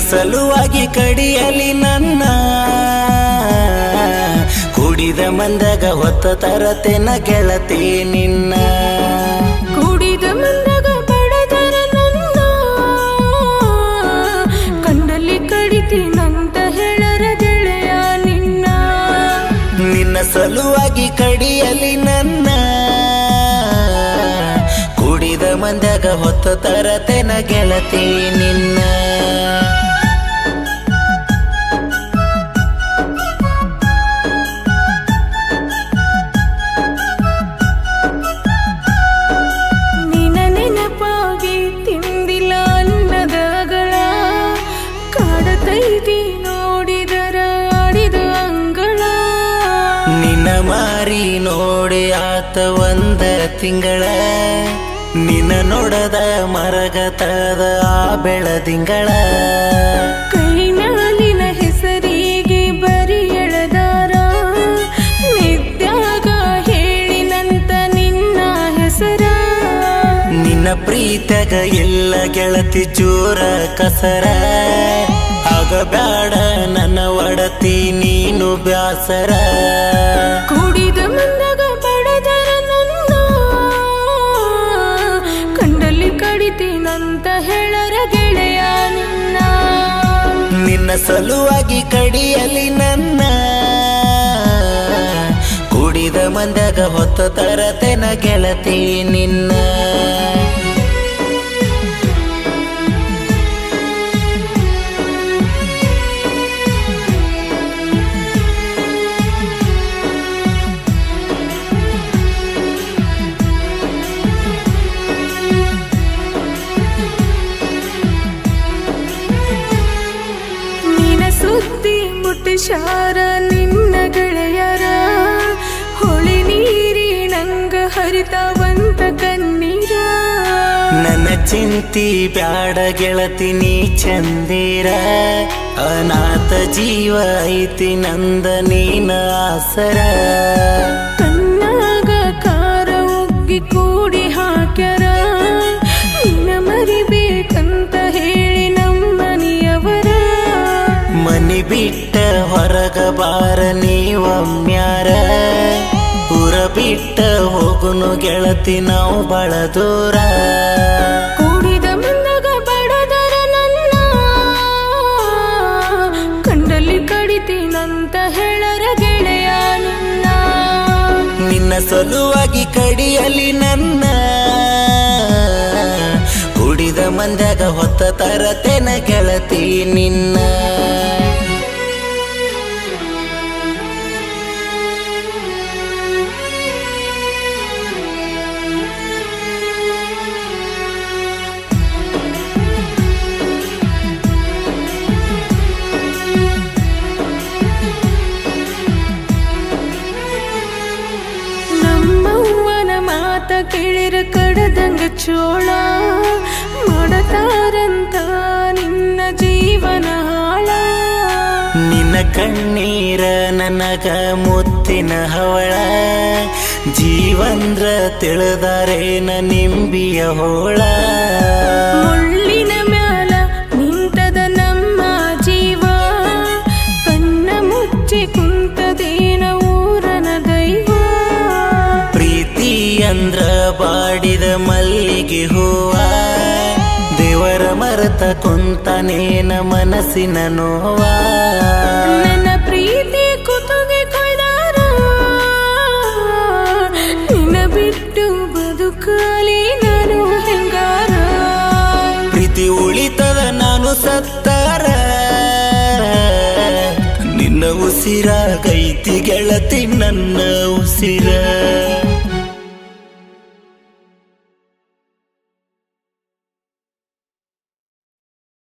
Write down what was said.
ಸಲುವಾಗಿ ಕಡಿಯಲಿ ನನ್ನ. ಕುಡಿದ ಮಂದಗ ಹೊತ್ತ ತರತೆನ ಗೆಳತಿ ನಿನ್ನ. ಕುಡಿದ ಮಂದಗ ಬಡದರ ನನ್ನ. ಕಂಡಲ್ಲಿ ಕಡಿತೀನಂತ ಹೇಳರ ಗೆಳೆಯ ನಿನ್ನ. ನಿನ್ನ ಸಲುವಾಗಿ ಕಡಿಯಲಿ ನನ್ನ. ಕುಡಿದ ಮಂದಾಗ ಹೊತ್ತ ತರತೆನ ಗೆಳತಿ ನಿನ್ನ. ನಿನ್ನ ಮಾರಿ ನೋಡಿ ಆತ ಒಂದ ತಿಂಗಳ. ನಿನ್ನ ನೋಡದ ಮರಗತದ ಆ ಬೆಳದಿಂಗಳ ಕೈ ಮ್ಯಾಲಿನ ಹೆಸರಿಗೆ ಬರಿ ಎಳೆದಾರ. ನಿತ್ಯಾಗ ಹೇಳಿನಂತ ನಿನ್ನ ಹೆಸರ. ನಿನ್ನ ಪ್ರೀತಗ ಎಲ್ಲ ಗೆಳತಿ ಚೂರ ಕಸರ. ಆಗ ಬ್ಯಾಡ ನನ್ನ ಒಡತಿ ನೀನು ಬ್ಯಾಸರ. ಸಲುವಾಗಿ ಕಡಿಯಲಿ ನನ್ನ. ಕುಡಿದ ಮಂದಗ ಹೊತ್ತ ತರತೆನ ಗೆಳತಿ ನಿನ್ನ. ಮುಟ್ಟಿಶಾರ ನಿನ್ನ ಗೆಳೆಯರ. ಹೊಳಿ ನೀರಿ ನಂಗ ಹರಿತವಂತ ಕಣ್ಣೀರ. ನನ್ನ ಚಿಂತಿ ಬ್ಯಾಡ ಗೆಳತಿ ನೀ ಚಂದಿರ. ಅನಾಥ ಜೀವ ಐತಿ ನಂದ ನೀನ ಆಸರ. ಕಣ್ಣಾಗ ಕಾರ ಉಗ್ಗಿ ಕೂಡಿ ಹಾಕ್ಯಾರ. ನಿನ್ನ ಮರಿಬೇಕಂತ ಹೇಳಿ ನಮ್ಮನಿಯವರ ಮನಿ ಬಿಟ್ಟ ಹೊರಗ ಬಾರ ನೀವಮ್ಯಾರ ಪುರ ಬಿಟ್ಟ ಹೋಗುನು ಗೆಳತಿ ನಾವು ಬಳ ದೂರ. ಕೂಡಿದ ಮಂದಾಗ ಬಡದರ ನನ್ನ. ಕಂಡಲ್ಲಿ ಕಡಿತೀನಂತ ಹೇಳರ ಗೆಳೆಯ ನಿನ್ನ. ನಿನ್ನ ಸಲುವಾಗಿ ಕಡಿಯಲಿ ನನ್ನ. ಕುಡಿದ ಮಂದಾಗ ಹೊತ್ತ ತರತೆನ ಗೆಳತಿ ನಿನ್ನ. ಕಡದಂಗ ಚೋಳ ಮಾಡತಾರಂತ ನಿನ್ನ ಜೀವನ ಹಾಳ. ನಿನ್ನ ಕಣ್ಣೀರ ನನಗ ಮುತ್ತಿನ ಹವಳ. ಜೀವಂದ್ರ ತಿಳಿದಾರೇನ ನಿಂಬಿಯ ಹೋಳ. ಮುಳ್ಳಿನ ಮ್ಯಾಲ ನಿಂತದ ನಮ್ಮ ಜೀವ. ಕಣ್ಣ ಮುಚ್ಚಿ ಕುಂತದೇನ ಊರನ ದೈವ. ಪ್ರೀತಿ ಅಂದ್ರ ಬಾಡಿದ ಮಲ್ಲಿಗೆ ಹೂವ. ದೇವರ ಮರತ ಕುಂತನೇನ ಮನಸ್ಸಿನ ನೋವ. ನನ್ನ ಪ್ರೀತಿ ಕುತುಗೆ ಕೊಯ್ದಾರ. ನಿನ್ನ ಬಿಟ್ಟು ಬದುಕಲಿ ನಾನು ಹೆಂಗಾರ. ಪ್ರೀತಿ ಉಳಿತದ ನಾನು ಸತ್ತಾರ. ನಿನ್ನ ಉಸಿರ ಕೈತಿ ಗೆಳತಿ ನನ್ನ ಉಸಿರ.